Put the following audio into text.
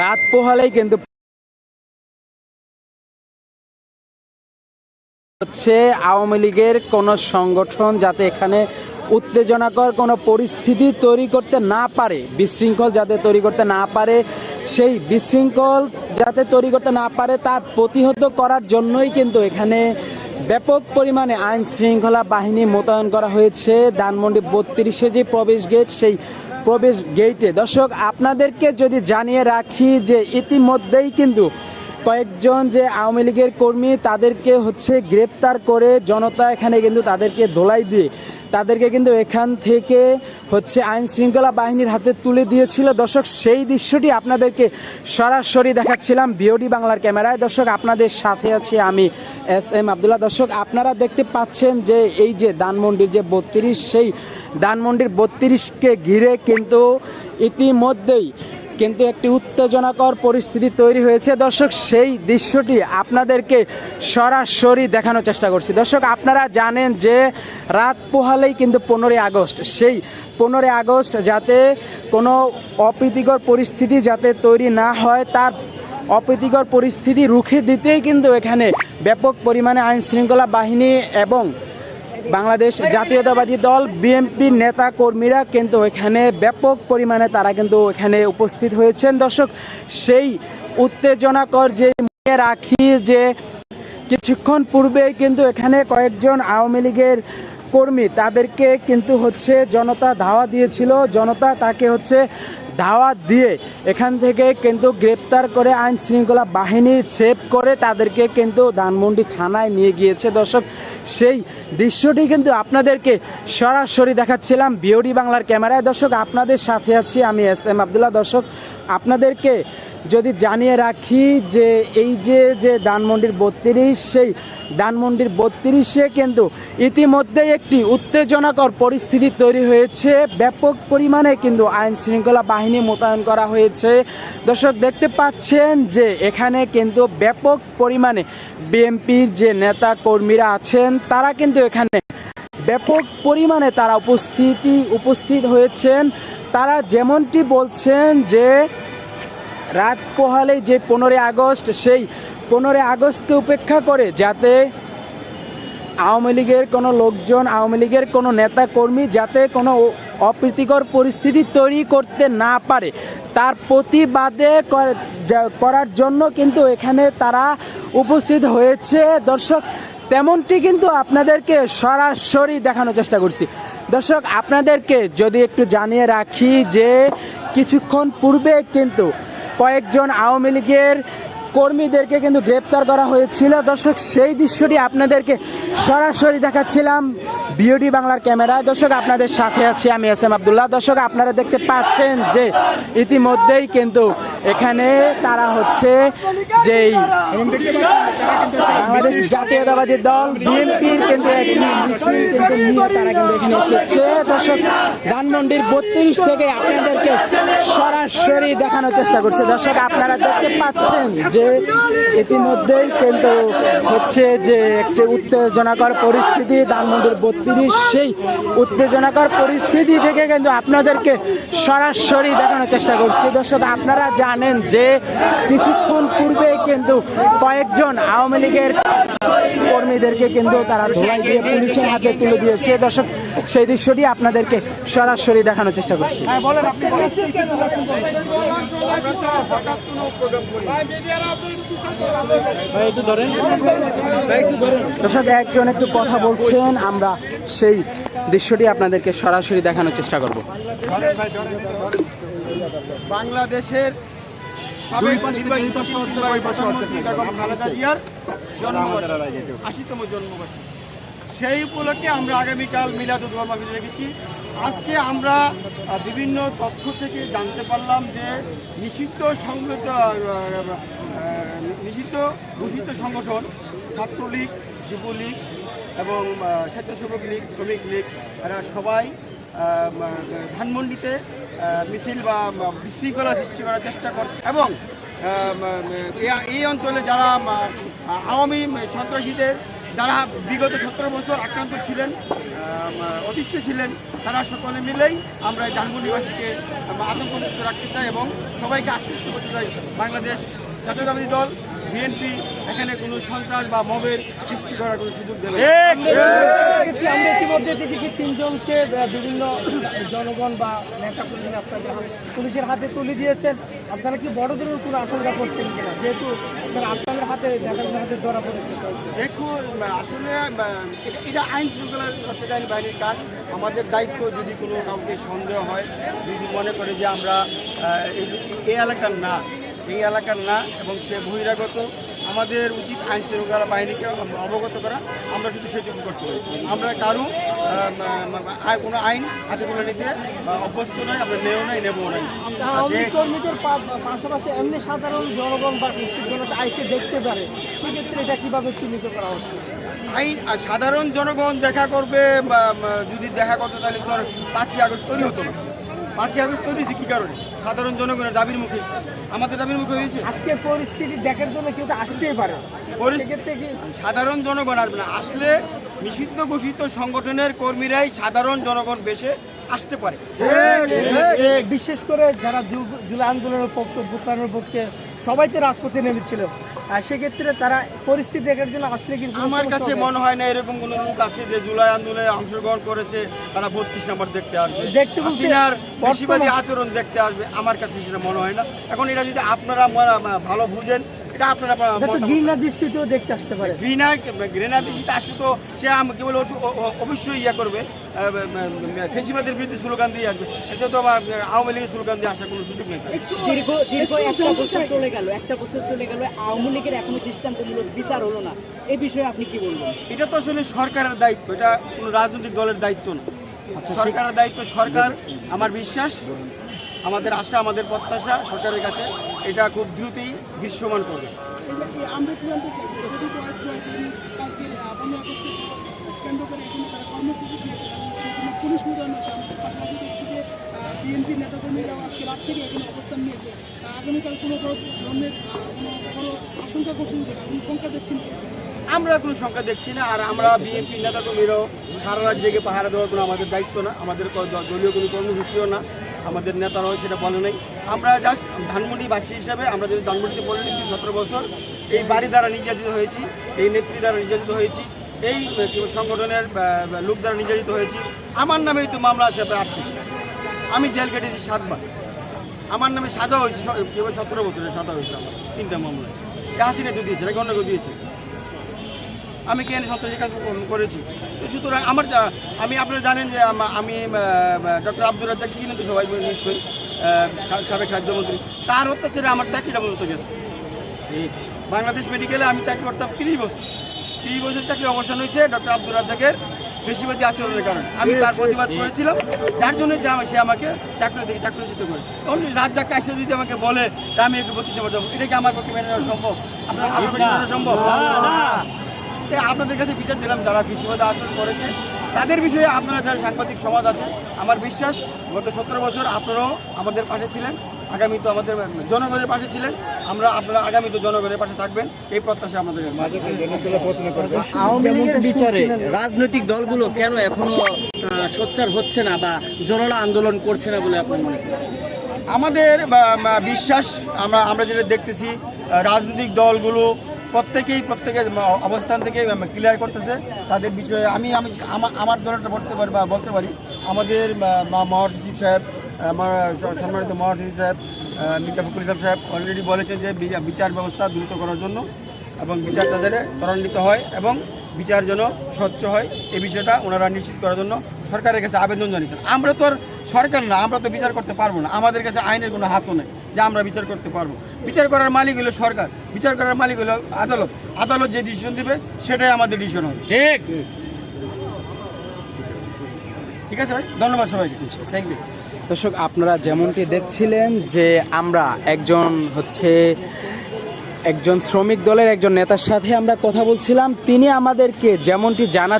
রাত পোহালেই কিন্তু হচ্ছে আওয়ামী লীগের কোন সংগঠন যাতে এখানে উত্তেজনাকর কোনো পরিস্থিতি তৈরি করতে না পারে, বিশৃঙ্খল যাতে তৈরি করতে না পারে, সেই বিশৃঙ্খল যাতে তৈরি করতে না পারে তার প্রতিহত করার জন্যই কিন্তু এখানে ব্যাপক পরিমাণে আইন শৃঙ্খলা বাহিনী মোতায়েন করা হয়েছে। ধানমন্ডি বত্রিশে যে প্রবেশ গেট, সেই প্রবেশ গেইটে দর্শক, আপনাদেরকে যদি জানিয়ে রাখি যে ইতিমধ্যেই কিন্তু কয়েকজন যে আওয়ামী লীগের কর্মী তাদেরকে হচ্ছে গ্রেপ্তার করে জনতা এখানে কিন্তু তাদেরকে দোলাই দিয়ে তাদেরকে কিন্তু এখান থেকে হচ্ছে আইন শৃঙ্খলা বাহিনীর হাতে তুলে দিয়েছিল। দর্শক, সেই দৃশ্যটি আপনাদেরকে সরাসরি দেখাচ্ছিলাম বিওডি বাংলার ক্যামেরায়। দর্শক, আপনাদের সাথে আছি আমি এস এম আবদুল্লাহ। দর্শক, আপনারা দেখতে পাচ্ছেন যে এই যে দানমন্ডির যে বত্রিশ, সেই দানমন্ডির বত্রিশকে ঘিরে কিন্তু ইতিমধ্যেই কিন্তু একটি উত্তেজনাকর পরিস্থিতি তৈরি হয়েছে। দর্শক, সেই দৃশ্যটি আপনাদেরকে সরাসরি দেখানোর চেষ্টা করছি। দর্শক, আপনারা জানেন যে রাত পোহালেই কিন্তু পনেরোই আগস্ট। সেই পনেরোই আগস্ট যাতে কোনো অপ্রীতিকর পরিস্থিতি যাতে তৈরি না হয়, তার অপ্রীতিকর পরিস্থিতি রুখে দিতেই কিন্তু এখানে ব্যাপক পরিমাণে আইন শৃঙ্খলা বাহিনী এবং বাংলাদেশ জাতীয়তাবাদী দল বিএনপির নেতা কর্মীরা কিন্তু এখানে ব্যাপক পরিমাণে তারা কিন্তু এখানে উপস্থিত হয়েছেন। দর্শক, সেই উত্তেজনাকর যে রাখি যে কিছুক্ষণ পূর্বে কিন্তু এখানে কয়েকজন আওয়ামী লীগের কর্মী তাদেরকে কিন্তু হচ্ছে জনতা ধাওয়া দিয়েছিল। জনতা তাকে হচ্ছে ধাওয়া দিয়ে এখান থেকে কিন্তু গ্রেপ্তার করে আইন শৃঙ্খলা বাহিনী ছেপ করে তাদেরকে কিন্তু ধানমন্ডি থানায় নিয়ে গিয়েছে। দর্শক, সেই দৃশ্যটি কিন্তু আপনাদেরকে সরাসরি দেখাচ্ছিলাম বিওডি বাংলার ক্যামেরায়। দর্শক, আপনাদের সাথে আছি আমি এস এম আবদুল্লাহ। দর্শক আপনাদেরকে যদি জানিয়ে রাখি যে এই যে যে ধানমন্ডির বত্রিশ, সেই ধানমন্ডির বত্রিশে কিন্তু ইতিমধ্যেই একটি উত্তেজনাকর পরিস্থিতি তৈরি হয়েছে। ব্যাপক পরিমাণে কিন্তু আইন শৃঙ্খলা বাহিনী মোতায়েন করা হয়েছে। দর্শক, দেখতে পাচ্ছেন যে এখানে কিন্তু ব্যাপক পরিমাণে বিএনপির যে নেতা কর্মীরা আছেন, তারা কিন্তু এখানে ব্যাপক পরিমাণে তারা উপস্থিতি, উপস্থিত হয়েছেন। তারা যেমনটি বলছেন যে, রাত পোহালে যে পনেরোই আগস্ট, সেই পনেরোই আগস্টকে উপেক্ষা করে যাতে আওয়ামী লীগের কোনো লোকজন, আওয়ামী লীগের কোনো নেতা কর্মী যাতে কোনো অপ্রীতিকর পরিস্থিতি তৈরি করতে না পারে। তার প্রতিবাদে কর- করার জন্য কিন্তু এখানে তারা উপস্থিত হয়েছে। দর্শক তেমনটি কিন্তু আপনাদেরকে সরাসরি দেখানোর চেষ্টা করছি। দর্শক, আপনাদেরকে যদি একটু জানিয়ে রাখি যে কিছুক্ষণ পূর্বে কিন্তু কয়েকজন আওয়ামী লীগের কর্মীদেরকে কিন্তু গ্রেপ্তার করা হয়েছিল। দর্শক, সেই দৃশ্যটি আপনাদেরকে সরাসরি দেখাচ্ছিলাম বিওডি বাংলার ক্যামেরায়। দর্শক, আপনাদের সাথে আছি আমি এস এম আবদুল্লাহ। দর্শক, আপনারা দেখতে পাচ্ছেন যে ইতিমধ্যেই কিন্তু এখানে তারা হচ্ছে যেই বাংলাদেশ জাতীয়তাবাদী দল, বিএনপির কিন্তু তারা কিন্তু এখানে এসেছে। দর্শক, ধানমন্ডির বত্রিশ থেকে আপনাদেরকে সরাসরি দেখানোর চেষ্টা করছে। দর্শক, আপনারা দেখতে পাচ্ছেন যে ইতিমধ্যেই কিন্তু হচ্ছে যে একটি উত্তেজনাকর পরিস্থিতি, ধানমন্ডির বত্রিশ, সেই উত্তেজনাকর পরিস্থিতি থেকে কিন্তু আপনাদেরকে সরাসরি দেখানোর চেষ্টা করছি। দর্শক, আপনারা জানেন যে কিছুক্ষণ পূর্বে কিন্তু কয়েকজন আওয়ামী লীগের কর্মীদেরকে কিন্তু তারা ধোলাই দিয়ে পুলিশের হাতে তুলে দিয়েছে। দর্শক, সেই দৃশ্যটি আপনাদেরকে সরাসরি দেখানোর চেষ্টা করছি। দর্শক একজন একটু কথা বলছেন আমরা সেই দৃশ্যটি আপনাদেরকে সরাসরি দেখানোর চেষ্টা করব। বাংলাদেশের আশিতম জন্মবার্ষিকী। সেই উপলক্ষে আমরা আগামীকাল মিলাদুল মাহফিল রেখেছি আজকে আমরা বিভিন্ন তথ্য থেকে জানতে পারলাম যে নিষিদ্ধ সংগঠিত নিষিদ্ধ ঘোষিত সংগঠন, ছাত্রলীগ, যুবলীগ এবং স্বেচ্ছাসেবক লীগ, শ্রমিক লীগ, এরা সবাই ধানমন্ডিতে মিছিল বা বিশৃঙ্খলা সৃষ্টি করার চেষ্টা করছে এবং এই অঞ্চলে যারা আওয়ামী সন্ত্রাসীদের যারা বিগত সতেরো বছর আক্রান্ত ছিলেন অতিষ্ঠ ছিলেন তারা সকলে মিলেই আমরা এই ধানমন্ডিবাসীকে আতঙ্কমুক্ত রাখতে চাই এবং সবাইকে আশ্বস্ত করতে চাই বাংলাদেশ জাতীয়তাবাদী দল বিএনপি এখানে কোনো সন্ত্রাস বা মবের সৃষ্টি করার কোনো সুযোগ দেবে আমরা ইতিমধ্যে দেখেছি তিনজনকে বিভিন্ন জনগণ বা নেতা কর্মীরা আপনাদের হাতে- পুলিশের হাতে তুলে দিয়েছেন। আপনারা কি বড় ধরনের কোনো আশঙ্কা করছেন কিনা? যেহেতু আপনারা হাতে দেখুন, আসলে এটা- আইন শৃঙ্খলা রক্ষাকারী বাহিনীর কাজ। আমাদের দায়িত্ব যদি কোনো কাউকে সন্দেহ হয়, যদি মনে করে যে আমরা এই এলাকার না, এই এলাকার না এবং সে বহিরাগত আমাদের উচিত আইন শৃঙ্খলা বাহিনীকে অবগত করা। আমরা শুধু সেটুকু করতে পারি। আমরা কারও কোনো আইন হাতে তুলে নিতে অভ্যস্ত নয় আমরা নেও নাই নেব নাই। কর্মীদের পাশাপাশি এমনি সাধারণ জনগণ বা জনতা আইসে দেখতে পারে। সেক্ষেত্রে এটা কীভাবে চিহ্নিত করা হচ্ছে? আইন সাধারণ জনগণ দেখা করবে যদি দেখা করতো তাহলে ধর পাঁচই আগস্ট তৈরি হতো না। পাঁচই আগস্ট তৈরি হয়েছে কী কারণে? সাধারণ জনগণের দাবির মুখে। আমাদের দাবির মুখে হয়েছে? আজকে পরিস্থিতি দেখার জন্য কেউ তো আসতেই পারে পরিস্থিতি- সাধারণ জনগণ আসবে না। আসলে নিষিদ্ধ ঘোষিত সংগঠনের কর্মীরাই সাধারণ জনগণ বেশে আসতে পারে। বিশেষ করে যারা জু- জুলাই আন্দোলনের পক্ষে ভুটানের পক্ষে সবাই তো রাজপথে নেমেছিল। আর সেক্ষেত্রে তারা পরিস্থিতি দেখার জন্য আসলে কিন্তু আমার কাছে মনে হয় না এরকম কোনো লোক আছে যে জুলাই আন্দোলনে অংশগ্রহণ করেছে তারা বত্রিশ নম্বর দেখতে আসবে। দেখতে হাসিনার বেশিবাদী আচরণ দেখতে আসবে আমার কাছে সেটা মনে হয় না। এখন এটা যদি আপনারা ভালো বুঝেন এটা আপনারা ঘৃণা দৃষ্টিতেও দেখতে আসতে পারে। ঘৃণা ঘৃণা দিতে আসলে তো সে আমাকে বলে অবশ্যই ইয়া করবে। ফেসিবাদের বিরুদ্ধে স্লোগান দিয়ে আসবে। এটা তো আমার আওয়ামী লীগের স্লোগান দিয়ে আসার কোনো সুযোগ নেই। দীর্ঘ দীর্ঘ একটা বছর চলে গেল একটা বছর চলে গেল আওয়ামী লীগের এখনও দৃষ্টান্তমূলক বিচার হলো না। এই বিষয়ে আপনি কি বলবেন? এটা তো আসলে সরকারের দায়িত্ব এটা কোনো রাজনৈতিক দলের দায়িত্ব না। সরকারের দায়িত্ব সরকার আমার বিশ্বাস আমাদের আশা আমাদের প্রত্যাশা সরকারের কাছে। এটা খুব দ্রুতই দৃশ্যমান করবে। বিএনপি নেতাকর্মীরাও আজকে রাত থেকে এখানে অবস্থান নিয়েছে। আগামীকাল কোনো ধরনের কোনো বড় আশঙ্কা করছেন কোনো সংখ্যা দেখছেন? আমরা কোনো সংখ্যা দেখছি না আর আমরা বিএনপি নেতাকর্মীরাও সারা রাত জেগে পাহারা দেওয়ার কোনো আমাদের দায়িত্ব না আমাদের দলীয় কোনো কর্মসূচিও না। আমাদের নেতারাও সেটা বলে নাই। আমরা জাস্ট ধানমন্ডিবাসী হিসাবে আমরা যদি ধানমন্ডিতে বলে নিচ্ছি সতেরো বছর এই বাড়ি দ্বারা নির্যাতিত হয়েছি, এই নেত্রী দ্বারা নির্যাতিত হয়েছি, এই সংগঠনের লোক দ্বারা নির্যাতিত হয়েছি। আমার নামেই তো মামলা আছে প্রায় আটত্রিশ আমি জেল কেটেছি সাতবার। আমার নামে সাজা হয়েছে সতেরো বছরের সাজা হয়েছে আমার। তিনটা মামলা হাসিনা তো দিয়েছে, নাকি অন্য দিয়েছে? আমি কেন সন্ত্রাসী কাজ করেছি? সুতরাং আমার আমি আপনারা জানেন যে আমি ডক্টর আব্দুল রাজ্জাক চিনেন তো সবাই নিশ্চয়ই সাবেক রাজ্যমন্ত্রী। তার অত্যাচারে আমার চাকরিটা মূলত গেছে। বাংলাদেশ মেডিকেলে আমি চাকরি করতাম তিরিশ বছর। তিরিশ বছর চাকরি অবসান হয়েছে ডক্টর আব্দুল রাজ্জাকের বেশিবাদী আচরণের কারণে। আমি তার প্রতিবাদ করেছিলাম। যার জন্য যে সে আমাকে চাকরি থেকে চাকরিচ্যুত করেছে। তখন রাজ্জাক কাছে যদি আমাকে বলে তা আমি একটু নম্বর যাব এটা কি আমার পক্ষে মেনে নেওয়া সম্ভব? আপনার সম্ভব? তাই আপনাদের কাছে বিচার দিলাম যারা কৃষিবাদে আচরণ করেছে। তাদের বিষয়ে আপনারা যারা সাংবাদিক সমাজ আছে আমার বিশ্বাস গত সতেরো বছর আপনারাও আমাদের পাশে ছিলেন আগামী তো আমাদের জনগণের পাশে ছিলেন আমরা আপনারা আগামী তো জনগণের পাশে থাকবেন এই প্রত্যাশা আমাদের আওয়ামী লীগের বিচারে রাজনৈতিক দলগুলো কেন এখনও সোচ্চার হচ্ছে না বা জোরালো আন্দোলন করছে না বলে আপনার মনে করেন আমাদের বিশ্বাস আমরা আমরা যেটা দেখতেছি রাজনৈতিক দলগুলো প্রত্যেকেই প্রত্যেকের অবস্থান থেকে ক্লিয়ার করতেছে। তাদের বিষয়ে আমি আমি আমার দলটা বলতে পারি বা বলতে পারি। আমাদের মহাসচিব সাহেব আমার সম্মানিত মহাসচিব সাহেব মির্জা ফখরুল ইসলাম সাহেব অলরেডি বলেছেন যে বিচার ব্যবস্থা দ্রুত করার জন্য এবং বিচারটা যাতে ত্বরান্বিত হয় এবং বিচার যেন স্বচ্ছ হয়। এই বিষয়টা ওনারা নিশ্চিত করার জন্য সরকারের কাছে আবেদন জানিয়েছেন। আমরা তো আর সরকার না, আমরা তো বিচার করতে পারব না। আমাদের কাছে আইনের কোনো হাতও নেই। যে আমরা বিচার করতে পারব। বিচার করার মালিক হলো সরকার। বিচার করার মালিক হলো আদালত। আদালত যে ডিসিশন দিবে সেটাই আমাদের ডিসিশন হবে। ঠিক। ঠিক আছে ভাই? ধন্যবাদ সবাইকে। থ্যাংক ইউ দর্শক আপনারা যেমনটি দেখছিলেন যে আমরা একজন হচ্ছে একজন শ্রমিক দলের একজন নেতার সাথে আমরা কথা বলছিলাম। তিনি আমাদেরকে যেমনটি জানা